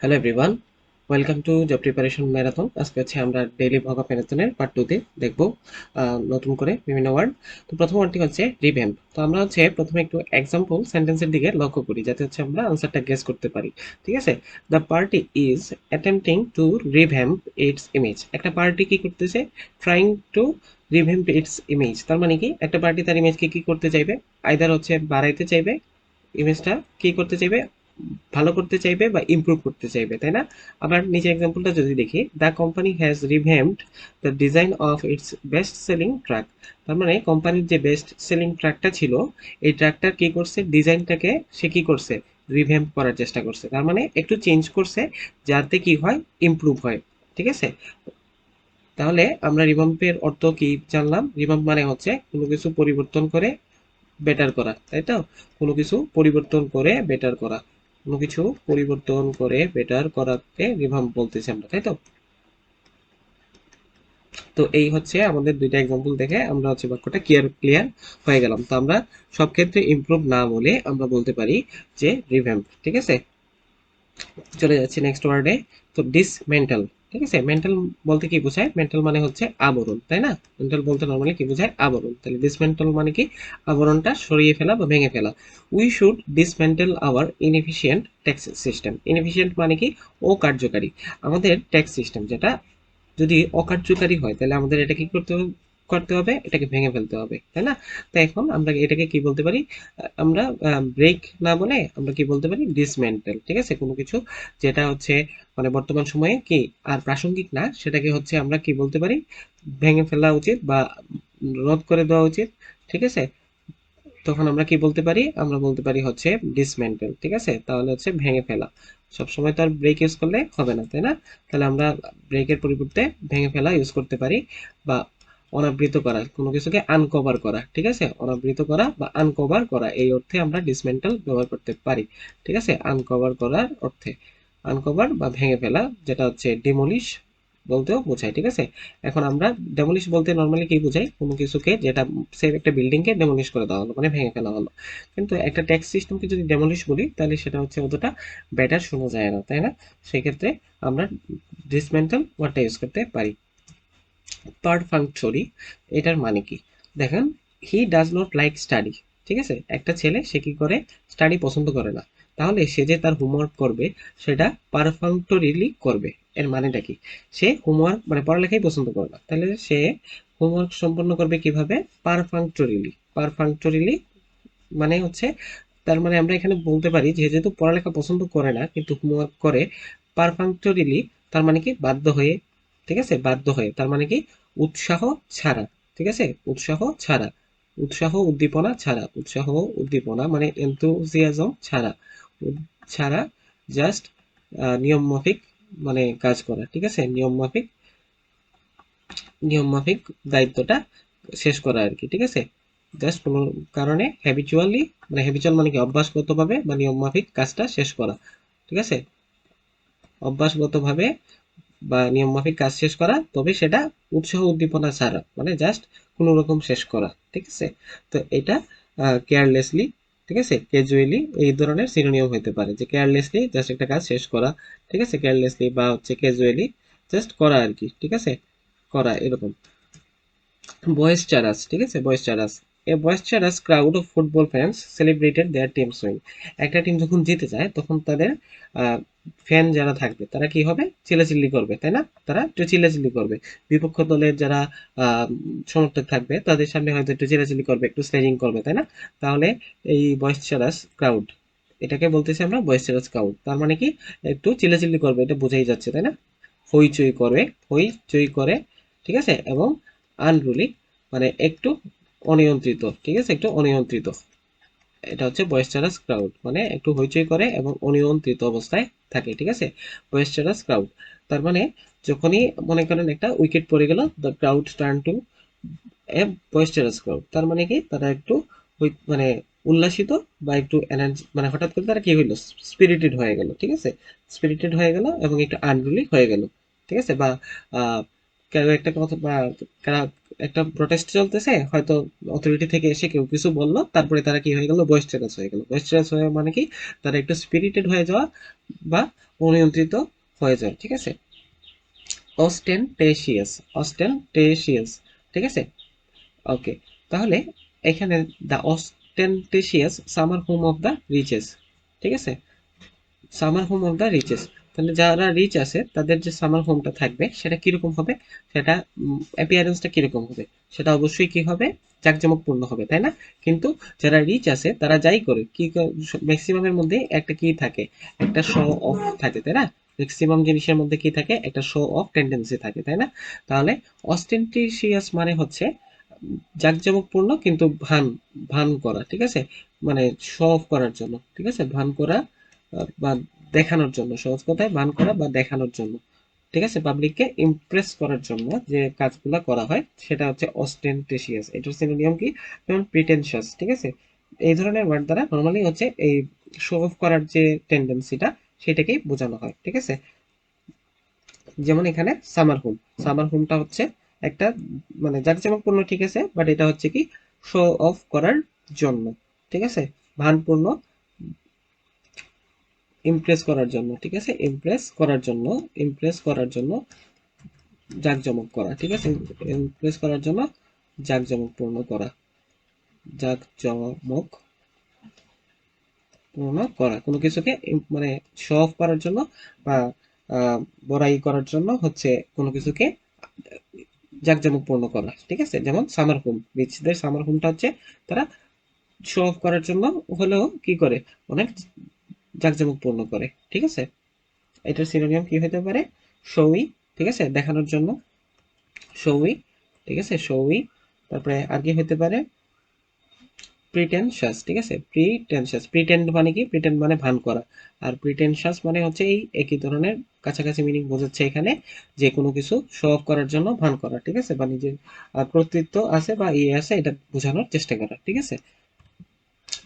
Hello everyone welcome to job preparation marathon আজকে হচ্ছে আমরা ডেইলি ভগা ম্যারাথনের পার্ট টুতে দেখব নতুন করে বিভিন্ন ওয়ার্ড তো প্রথম ওয়ার্ডটি হচ্ছে রিভ্যাম্প তো আমরা হচ্ছে প্রথমে একটু এক্সাম্পল সেন্টেন্সের দিকে লক্ষ্য করি, যাতে হচ্ছে আমরা আনসারটা গেস করতে পারি। ঠিক আছে? The party is attempting to revamp its image একটা পার্টি কি করতেছে? Trying to revamp its image তার মানে কি? একটা পার্টি তার ইমেজকে কি করতে চাইবে? আইদার হচ্ছে বাড়াইতে চাইবে ইমেজটা কি করতে চাইবে? ভালো করতে চাইবে বা ইমপ্রুভ করতে চাইবে, তাই না? আবার নিচে এক্সাম্পলটা যদি দেখি the company has revamped the design of its best selling truck তার মানে কোম্পানির যে বেস্ট সেলিং ট্রাকটা ছিল, এই ট্রাকটার কি করছে? ডিজাইনটাকে সে কি করছে? রিভ্যাম্প করার চেষ্টা করছে। তার মানে একটু চেঞ্জ করছে, যাতে কি হয়? ইমপ্রুভ হয়। ঠিক আছে? তাহলে আমরা রিভাম্পের অর্থ কি জানলাম? রিভাম্প মানে হচ্ছে কোনো কিছু পরিবর্তন করে বেটার করা, তাই তো? কোনো কিছু পরিবর্তন করে বেটার করা। কোনো কিছু পরিবর্তন করে বেটার করাকে রিভাম্প বলতেছি আমরা, তাই তো? তো এই হচ্ছে আমাদের দুইটা এক্সাম্পল দেখে আমরা হচ্ছে বাক্যটা ক্লিয়ার ক্লিয়ার হয়ে গেলাম। তো আমরা সব ক্ষেত্রে ইমপ্রুভ না বলে আমরা বলতে পারি যে রিভ্যাম্প ঠিক আছে? চলে যাচ্ছি নেক্সট ওয়ার্ডে তো ডিসমেন্টাল ঠিক আছে? মেন্টাল বলতে কি বোঝায়? মেন্টাল মানে হচ্ছে আবরণ, তাই না? মেন্টাল বলতে নর্মালি কি বোঝায়? আবরণ। তাহলে ডিসমেন্টাল মানে কি? আবরণটা সরিয়ে ফেলা বা ভেঙে ফেলা। We should dismantle our inefficient tax system inefficient মানে কি? অকার্যকারী। আমাদের ট্যাক্স সিস্টেম যেটা যদি অকার্যকারী হয়, তাহলে আমাদের এটা কি করতে হবে? করতে হবে, এটাকে ভেঙে ফেলতে হবে, তাই না? তো এখন আমরা এটাকে কি বলতে পারি? আমরা ব্রেক না বলে আমরা কি বলতে পারি? ডিসমেন্টাল ঠিক আছে? কোনো কিছু যেটা হচ্ছে মানে বর্তমান সময়ে কি আর প্রাসঙ্গিক না, সেটাকে হচ্ছে আমরা কি বলতে পারি? ভেঙে ফেলা উচিত বা রদ করে দেওয়া উচিত, ঠিক আছে? তখন আমরা কি বলতে পারি? আমরা বলতে পারি হচ্ছে ডিসমেন্টাল ঠিক আছে? তাহলে হচ্ছে ভেঙে ফেলা। সবসময় তো আর ব্রেক ইউজ করলে হবে না, তাই না? তাহলে আমরা ব্রেকের পরিবর্তে ভেঙে ফেলা ইউজ করতে পারি বা অনাবৃত করা, কোনো কিছুকে আনকভার করা, ঠিক আছে? অনাবৃত করা বা আনকভার করা, এই অর্থে আমরা ডিসমেন্টাল ব্যবহার করতে পারি, ঠিক আছে? আনকভার করার অর্থে আনকভার বা ভেঙে ফেলা, যেটা হচ্ছে ডিমলিশ বলতেও বোঝায়, ঠিক আছে? এখন আমরা ডেমলিশ বলতে নর্মালি কি বোঝাই? কোনো কিছুকে যেটা সেম একটা বিল্ডিংকে ডেমলিশ করে দেওয়া হলো মানে ভেঙে ফেলা হলো। কিন্তু একটা ট্যাক্স সিস্টেমকে যদি ডেমলিশ বলি, তাহলে সেটা হচ্ছে অতটা বেটার শোনা যায় না, তাই না? সেক্ষেত্রে আমরা ডিসমেন্টাল ওয়ার্ডটা ইউজ করতে পারি। পারফাংচুরি এটার মানে কি? দেখেন he does not like study ঠিক আছে? একটা ছেলে, সে কি করে? স্টাডি পছন্দ করে না। তাহলে সে যে তার হোমওয়ার্ক করবে, সেটা পারফাংটরিলি করবে। এর মানেটা কি? সে হোমওয়ার্ক মানে পড়ালেখাই পছন্দ করে না। তাহলে সে হোমওয়ার্ক সম্পন্ন করবে কীভাবে? পারফাংটরিলি পারফাংটরিলি মানে হচ্ছে, তার মানে আমরা এখানে বলতে পারি, যে যেহেতু পড়ালেখা পছন্দ করে না, কিন্তু হোমওয়ার্ক করে পারফাংটরিলি তার মানে কি? বাধ্য হয়ে ঠিক আছে? বাধ্য হয়ে। তার মানে কি? উৎসাহ ছাড়া। ঠিক আছে? উৎসাহ ছাড়া। উৎসাহ উদ্দীপনা ছাড়া। উৎসাহ উদ্দীপনা মানে এনথুজিয়াজম ছাড়া। ছাড়া জাস্ট নিয়ম মাফিক মানে কাজ করা। ঠিক আছে? নিয়ম মাফিক নিয়ম মাফিক দায়িত্বটা শেষ করা আর কি। ঠিক আছে? জাস্ট কোনো কারণে হ্যাবিচুয়ালি মানে হ্যাবিচুয়াল মানে কি? অভ্যাসগতভাবে বা নিয়ম মাফিক কাজটা শেষ করা। ঠিক আছে? অভ্যাসগতভাবে বা নিয়ম মাফিক কাজ শেষ করা, তবে সেটা উৎসাহ উদ্দীপনা ছাড়া মানে জাস্ট কোনো রকম শেষ করা, ঠিক আছে? তো এটা কেয়ারলেসলি ঠিক আছে? ক্যাজুয়ালি এই ধরনের সিনোনিয়াম হতে পারে যে কেয়ারলেসলি জাস্ট একটা কাজ শেষ করা, ঠিক আছে? কেয়ারলেসলি বা হচ্ছে ক্যাজুয়ালি জাস্ট করা আর কি, ঠিক আছে? করা এরকম। বয়েস চারাস ঠিক আছে? Boisterous a boisterous crowd of football fans celebrated their teams win একটা টিম যখন জিতে যায়, তখন তাদের ফ্যান যারা থাকবে, তারা কি হবে? চিল্লাচিল্লি করবে, তাই না? তারা একটু চিল্লাচিল্লি করবে। বিপক্ষ দলের যারা সমর্থক থাকবে, তাদের সামনে হয়তো একটু চিল্লাচিল্লি করবে, একটু স্লেজিং করবে, তাই না? তাহলে এই বয়েস চারাস ক্রাউড এটাকে বলতেছি আমরা বয়েস চারাস ক্রাউড তার মানে কি? একটু চিল্লাচিল্লি করবে, এটা বোঝাই যাচ্ছে, তাই না? হইচই করবে হইচই করে, ঠিক আছে? এবং আনরুলি মানে একটু অনিয়ন্ত্রিত, ঠিক আছে? একটু অনিয়ন্ত্রিত। এটা হচ্ছে বয়েস্টারাস ক্রাউড মানে একটু হইচই করে এবং অনিয়ন্ত্রিত অবস্থায় থাকে, ঠিক আছে? বয়েস্টারাস ক্রাউড তার মানে যখনই মনে করেন একটা উইকেট পড়ে গেল the crowd turn to a boisterous crowd তার মানে কি? তারা একটু মানে উল্লাসিত বা একটু এনার্জি মানে হঠাৎ করে তারা কি হইল? স্পিরিটেড হয়ে গেল, ঠিক আছে? স্পিরিটেড হয়ে গেল এবং একটু আনরুলি হয়ে গেল, ঠিক আছে? বা একটা কথা বা একটা প্রোটেস্ট চলতেছে, হয়তো অথরিটি থেকে এসে কেউ কিছু বলল, তারপরে তারা কি হয়ে গেল? বয়েস্টেরাস হয়ে গেল। বয়েস্টেরাস হয়ে মানে কি? তারা একটু স্পিরিটেড হয়ে যাওয়া বা অনিয়ন্ত্রিত হয়ে যাওয়া ঠিক আছে? অস্টেন্টেশিয়াস অস্টেন্টেশিয়াস ঠিক আছে? ওকে তাহলে এখানে the ostentatious summer home of the riches ঠিক আছে? Summer home of the riches তাহলে যারা রিচ আছে, তাদের যে সামার হোমটা থাকবে, সেটা কীরকম হবে? সেটা অ্যাপিয়ারেন্সটা কীরকম হবে? সেটা অবশ্যই কি হবে? জাঁকজমকপূর্ণ হবে, তাই না? কিন্তু যারা রিচ আছে, তারা যাই করে কি ম্যাক্সিমামের মধ্যে একটা কি থাকে? একটা শো অফ থাকে, তাই না? ম্যাক্সিমাম জিনিসের মধ্যে কি থাকে? একটা শো অফ টেন্ডেন্সি থাকে, তাই না? তাহলে অস্টেন্টিশিয়াস মানে হচ্ছে, জাঁকজমকপূর্ণ কিন্তু ভান ভান করা, ঠিক আছে? মানে শো অফ করার জন্য, ঠিক আছে? ভান করা বা দেখানোর জন্য, সহজ কথায় ভান করা বা দেখানোর জন্য। ঠিক আছে? পাবলিককে ইমপ্রেস করার জন্য যে কাজগুলো করা হয়, সেটা হচ্ছে অস্টেন্টেশিয়াস এটার সিনোনিয়াম কি? যেমন প্রিটেনশিয়াস ঠিক আছে? এই ধরনের ওয়ার্ড দ্বারা নর্মালি হচ্ছে এই শো অফ করার যে টেন্ডেন্সিটা সেটাকেই বোঝানো হয়, ঠিক আছে? যেমন এখানে সামার হোম সামার হোমটা হচ্ছে একটা মানে জাঁকজমকপূর্ণ ঠিক আছে বাট এটা হচ্ছে কি? শো অফ করার জন্য, ঠিক আছে? ভানপূর্ণ ইমপ্রেস করার জন্য, ঠিক আছে? ইমপ্রেস করার জন্য ইমপ্রেস করার জন্য জাঁকজমক করা, ঠিক আছে? ইমপ্রেস করার জন্য জাঁকজমকপূর্ণ করা। জাঁকজমক পূর্ণ করা। কোনো কিছুকে মানে শো অফ করার জন্য বা বড়াই করার জন্য হচ্ছে কোনো কিছুকে জাঁকজমক পূর্ণ করা, ঠিক আছে? যেমন সামার হোম রিচদের সামার হোমটা হচ্ছে তারা শো অফ করার জন্য হলেও কি করে? অনেক জাঁকজমক পূর্ণ করে, ঠিক আছে? এটার সিনোনিয়াম কি হতে পারে? শৌই ঠিক আছে? দেখানোর জন্য। শৌই ঠিক আছে? শৌই তারপরে আর কি হতে পারে? প্রিটেনশাস ঠিক আছে? প্রিটেনশাস প্রিটেন্ড মানে কি? প্রিটেন্ড মানে ভান করা। আর প্রিটেনশাস মানে হচ্ছে এই একই ধরনের কাছাকাছি মিনিং বোঝাচ্ছে এখানে, যে কোনো কিছু শো অফ করার জন্য ভান করা, ঠিক আছে? বা নিজের কর্তৃত্ব আছে বা ইয়ে আছে, এটা বোঝানোর চেষ্টা করা, ঠিক আছে?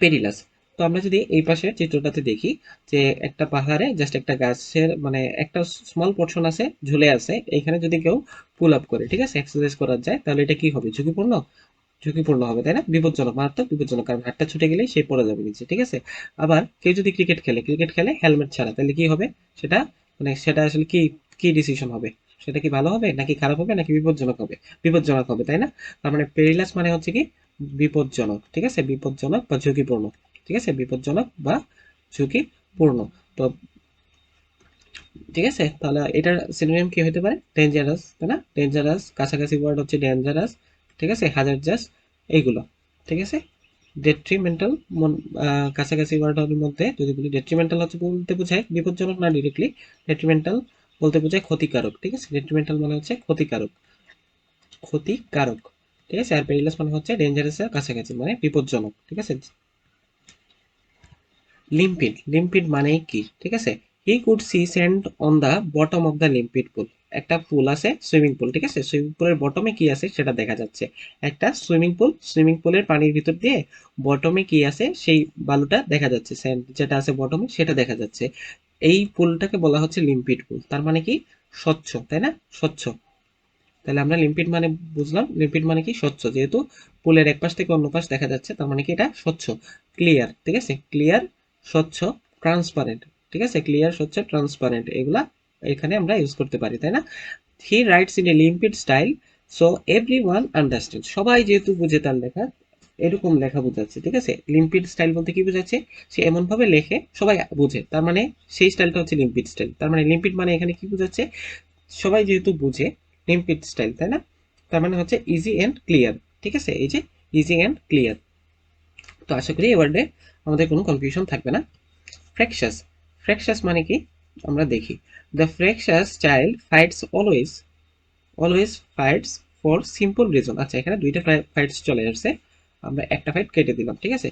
পেরিলাস তো আমরা যদি এই পাশের চিত্রটাতে দেখি যে একটা পাহাড়ে জাস্ট একটা গাছের মানে একটা স্মল পোর্শন আছে, ঝুলে আছে, এইখানে যদি কেউ পুল আপ করে, ঠিক আছে এক্সারসাইজ করা যায়, তাহলে এটা কি হবে? ঝুঁকিপূর্ণ? ঝুঁকিপূর্ণ হবে, তাই না? বিপজ্জনক, মারাত্মক বিপজ্জনক, কারণ হাতটা ছুটে গেলেই সে পড়ে যাবে নিচে, ঠিক আছে? আবার কেউ যদি ক্রিকেট খেলে ক্রিকেট খেলে হেলমেট ছাড়া, তাহলে কি হবে? সেটা মানে সেটা আসলে কি কি ডিসিশন হবে? সেটা কি ভালো হবে, নাকি খারাপ হবে, নাকি বিপজ্জনক হবে? বিপজ্জনক হবে, তাই না? তার মানে পেরিলাস মানে হচ্ছে কি? বিপজ্জনক, ঠিক আছে? বিপজ্জনক বা ঝুঁকিপূর্ণ। ঠিক আছে? বিপজ্জনক বা ঝুঁকিপূর্ণ। তো ঠিক আছে? তাহলে এটার সিনোনিম কি হতে পারে? ডেঞ্জারাস তাই না? ডেঞ্জারাস কাছাকাছি ওয়ার্ড হচ্ছে ডেঞ্জারাস ঠিক আছে? হাজার এইগুলো, ঠিক আছে? ডেট্রিমেন্টাল কাছাকাছি ওয়ার্ডের মধ্যে যদি বলি ডেট্রিমেন্টাল হচ্ছে বলতে বোঝায় বিপজ্জনক না ডিরেক্টলি ডেট্রিমেন্টাল বলতে বোঝায় ক্ষতিকারক, ঠিক আছে? ডেট্রিমেন্টাল মানে হচ্ছে ক্ষতিকারক ক্ষতিকারক, ঠিক আছে? আর পেরিলাস মানে হচ্ছে ডেঞ্জারাসের কাছাকাছি মানে বিপজ্জনক, ঠিক আছে? লিম্পিড লিম্পিড মানে কি? ঠিক আছে? He could see sand on the bottom of the limpid pool একটা পুল আছে সুইমিং পুল ঠিক আছে? সুইমিং পুলের বটমে কি আছে? সেটা দেখা যাচ্ছে। একটা সুইমিং পুল সুইমিং পুলের পানির ভিতর দিয়ে বটমে কি আছে? সেই বালুটা দেখা যাচ্ছে। স্যান্ড যেটা আছে বটমে সেটা দেখা যাচ্ছে। এই পুলটাকে বলা হচ্ছে লিম্পিড পুল তার মানে কি? স্বচ্ছ, তাই না? স্বচ্ছ। তাহলে আমরা লিম্পিড মানে বুঝলাম। লিম্পিড মানে কি? স্বচ্ছ। যেহেতু পুলের এক পাশ থেকে অন্য পাশ দেখা যাচ্ছে, তার মানে কি এটা স্বচ্ছ? ক্লিয়ার ঠিক আছে? ক্লিয়ার স্বচ্ছ ট্রান্সপারেন্ট ঠিক আছে? ক্লিয়ার স্বচ্ছ ট্রান্সপারেন্ট এগুলা এখানে আমরা ইউজ করতে পারি, তাই না? He writes in a limpid style so every one understand সবাই যেহেতু বুঝে তার লেখা, এরকম লেখা বোঝাচ্ছে, ঠিক আছে? লিম্পিড স্টাইল বলতে কি বোঝাচ্ছে? সে এমন ভাবে লেখে, সবাই বুঝে। তার মানে সেই স্টাইলটা হচ্ছে লিম্পিড স্টাইল তার মানে লিম্পিড মানে এখানে কি বোঝাচ্ছে? সবাই যেহেতু বুঝে লিম্পিড স্টাইল তাই না? তার মানে হচ্ছে ইজি অ্যান্ড ক্লিয়ার ঠিক আছে? এই যে ইজি অ্যান্ড ক্লিয়ার তো আশা করি ওয়ার্ডে আমাদের কোনো কনফিউশন থাকবে না। ফ্র্যাকশাস ফ্র্যাকশাস মানে কি? আমরা দেখি। The fractious child fights always always fights for simple reason আচ্ছা এখানে দুইটা ফাইটস চলে আসছে। আমরা একটা ফাইট কেটে দিলাম, ঠিক আছে?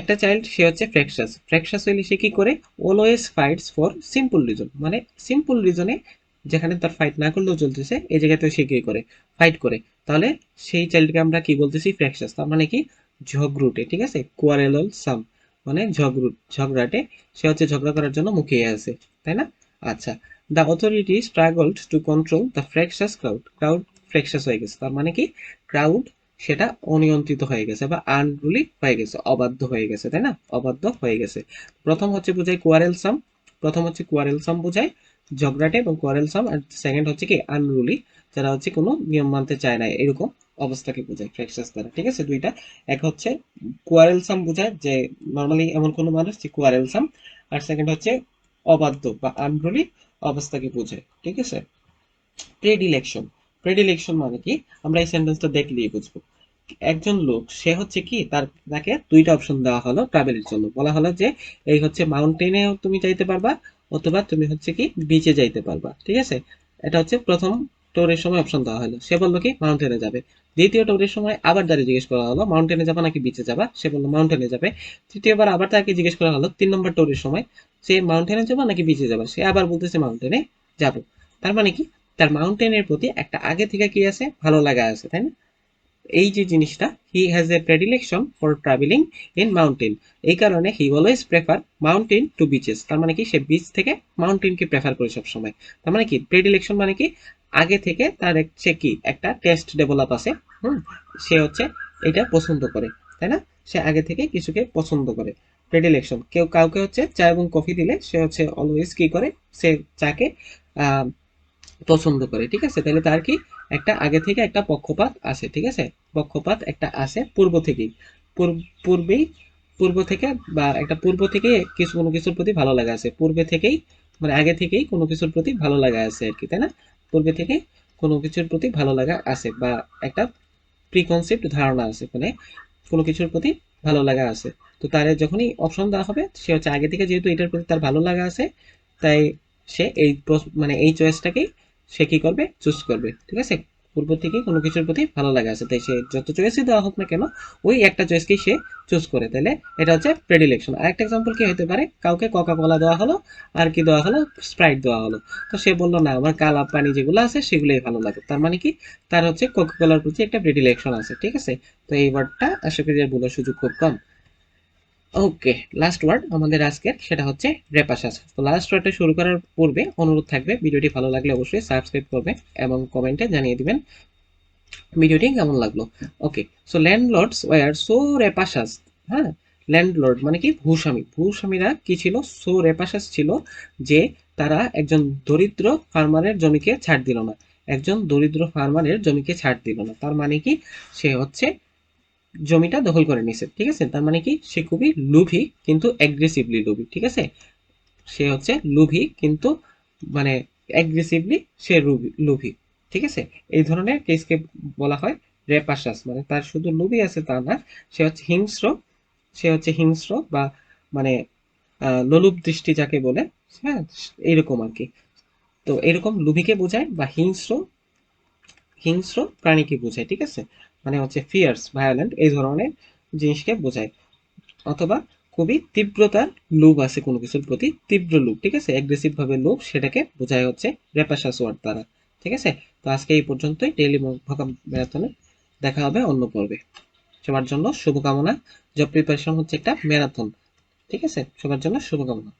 একটা চাইল্ড সে হচ্ছে ফ্র্যাকশাস ফ্র্যাকশাস হইলে সে কি করে? Always fights for simple reason মানে সিম্পল রিজনে যেখানে তার ফাইট না করলেও চলতেছে, এই জায়গাতেও সে কি করে? ফাইট করে। তাহলে সেই চাইল্ডকে আমরা কি বলতেছি? ফ্র্যাকশাস তার মানে কি? ঝগড়ুটে, ঠিক আছে? কোয়ারেলল সাম মানে ঝগড়ু ঝগড়াটে। সে হচ্ছে ঝগড়া করার জন্য মুখিয়ে আছে, তাই না? আচ্ছা the authority struggled to control the fractious crowd crowd fractious হয়ে গেছে, তার মানে কি? ক্রাউড সেটা অনিয়ন্ত্রিত হয়ে গেছে বা আনরুলি হয়ে গেছে, অবাধ্য হয়ে গেছে, তাই না? অবাধ্য হয়ে গেছে। প্রথম হচ্ছে বোঝায় কোয়ারেলসাম প্রথম হচ্ছে কোয়ারেলসাম বোঝায় ঝগড়াটে এবং কোয়ারেলসাম আর সেকেন্ড হচ্ছে কি? আনরুলি যারা হচ্ছে কোনো নিয়ম মানতে চায় না, এরকম অবস্থাকে বোঝায় ফ্র্যাকশাস দ্বারা, ঠিক আছে? দুইটা। এক হচ্ছে কোয়ারেলসাম বোঝায় যে নর্মালি এমন কোনো মানুষ যে কোয়ারেলসাম, আর সেকেন্ড হচ্ছে অবাধ্য বা আনরুলি অবস্থাকে বোঝায়, ঠিক আছে? প্রেডিলেকশন প্রেডিলেকশন মানে কি? আমরা এই সেন্টেন্সটা দেখলেই বুঝব। একজন লোক, সে হচ্ছে কি? তার, তাকে দুইটা অপশন দেওয়া হলো ট্রাভেলের জন্য। বলা হলো যে এই হচ্ছে মাউন্টেনেও তুমি যাইতে পারবা, অথবা তুমি হচ্ছে কি বিচে যাইতে পারবা, ঠিক আছে? এটা হচ্ছে প্রথম টোরের সময় অপশন দেওয়া হলো। সে বলল কি মাউন্টেনে যাবে। দ্বিতীয় টোরের সময় আবার দাঁড়িয়ে জিজ্ঞেস করা হলো মাউন্টেনে যাবা নাকি বিচে যাবা? সে বলল মাউন্টেনে যাবে। তৃতীয়বার আবার তাকে জিজ্ঞেস করা হলো, তিন নম্বর টোরের সময়, সে মাউন্টেনে যাবা নাকি বিচে যাবা? সে আবার বলতেছে মাউন্টেনে যাব। তার মানে কি? তার মাউন্টেনের প্রতি একটা আগে থেকে কি আছে? ভালো লাগা আছে, তাই না? এই যে জিনিসটা he has a predilection for traveling in mountain এই কারণে he always prefer mountain to beaches তার মানে কি? সে বিচ থেকে মাউন্টেনকে প্রেফার করে সবসময়। তার মানে কি? প্রেডিলেকশন মানে কি? আগে থেকে তার সে কি? একটা টেস্ট ডেভেলপ আছে। হুম? সে হচ্ছে এটা পছন্দ করে, তাই না? সে আগে থেকে কিছুকে পছন্দ করে। প্রেডিলেকশন কেউ কাউকে হচ্ছে চা এবং কফি দিলে সে হচ্ছে অলওয়েজ কি করে? সে চাকে পছন্দ করে, ঠিক আছে? তাহলে তার কি? একটা আগে থেকে একটা পক্ষপাত আছে, ঠিক আছে? পক্ষপাত একটা আছে পূর্ব থেকেই। পূর্ব- পূর্বেই, পূর্ব থেকে বা একটা পূর্ব থেকে কিছু কোনো কিছুর প্রতি ভালো লাগা আছে। পূর্বে থেকেই মানে আগে থেকেই কোনো কিছুর প্রতি ভালো লাগা আছে আর কি, তাই না? পূর্বে থেকে কোনো কিছুর প্রতি ভালো লাগা আছে বা একটা প্রিকনসেপ্ট ধারণা আছে মানে কোনো কিছুর প্রতি ভালো লাগা আছে। তো তার যখনই অপশন দেওয়া হবে, সে হচ্ছে আগে থেকে যেহেতু এটার প্রতি তার ভালো লাগা আছে, তাই সে এই মানে এই চয়েসটাকেই সে কী করবে? চুজ করবে। ঠিক আছে? পূর্ব থেকেই কোনো কিছুর প্রতি ভালো লাগা আছে। তাই সে যত চয়েসই দেওয়া হোক না কেন, ওই একটা চয়েসকেই সে চুজ করে। তাহলে এটা হচ্ছে প্রেডিলেকশন আরেকটা এক্সাম্পল কি হতে পারে? কাউকে কোকা কোলা দেওয়া হলো, আর কি দেওয়া হলো? স্প্রাইট দেওয়া হলো। তো সে বলল, না, আমার কালা পানি যেগুলো আছে, সেগুলোই ভালো লাগে। তার মানে কি? তার হচ্ছে কোকা কোলার প্রতি একটা প্রেডিলেকশন আছে, ঠিক আছে? তো এই ওয়ার্ডটা আশা করি বলার সুযোগ খুব কম। ওকে লাস্ট ওয়ার্ড আমাদের আজকের, সেটা হচ্ছে রেপাশাস তো লাস্ট ওয়ার্ডটা শুরু করার পূর্বে অনুরোধ থাকবে, ভিডিওটি ভালো লাগলে অবশ্যই সাবস্ক্রাইব করবে এবং কমেন্টে জানিয়ে দিবেন ভিডিওটি কেমন লাগল। Okay so landlords war so rapacious হ্যাঁ? ল্যান্ডলর্ড মানে কি? ভূস্বামী। ভূস্বামীরা কি ছিল? সো রেপাশাস ছিল যে তারা একজন দরিদ্র ফার্মারের জমিকে ছাড় দিল না। একজন দরিদ্র ফার্মারের জমিকে ছাড় দিল না। তার মানে কি? সে হচ্ছে জমিটা দখল করে নিছে, ঠিক আছে? তার মানে কি? সে খুবই লোভী, কিন্তু অ্যাগ্রেসিভলি লোভী, ঠিক আছে? সে হচ্ছে লোভী, কিন্তু মানে অ্যাগ্রেসিভলি সে লোভী, ঠিক আছে? এই ধরনের কেসকে বলা হয় রেপাশাস মানে তার শুধু লোভী আছে তা না, সে হচ্ছে হিংস্র, সে হচ্ছে হিংস্র বা মানে লোলুপ দৃষ্টি যাকে বলে হ্যাঁ এইরকম আর কি। তো এরকম লুভিকে বোঝায় বা হিংস্র হিংস্র প্রাণীকে বোঝায়, ঠিক আছে? মানে হচ্ছে ফিয়ার্স ভায়োলেন্ট এই ধরনের জিনিসকে বোঝায়। অথবা খুবই তীব্রতার লোভ আছে কোনো কিছুর প্রতি, তীব্র লোভ, ঠিক আছে? অ্যাগ্রেসিভ ভাবে লোভ সেটাকে বোঝায় হচ্ছে রেপাশাস ওয়ার্ড দ্বারা, ঠিক আছে? তো আজকে এই পর্যন্তই। ডেইলি ভোকাব ম্যারাথনে দেখা হবে অন্য পর্বে। সবার জন্য শুভকামনা। জব প্রিপারেশন হচ্ছে একটা ম্যারাথন ঠিক আছে? সবার জন্য শুভকামনা।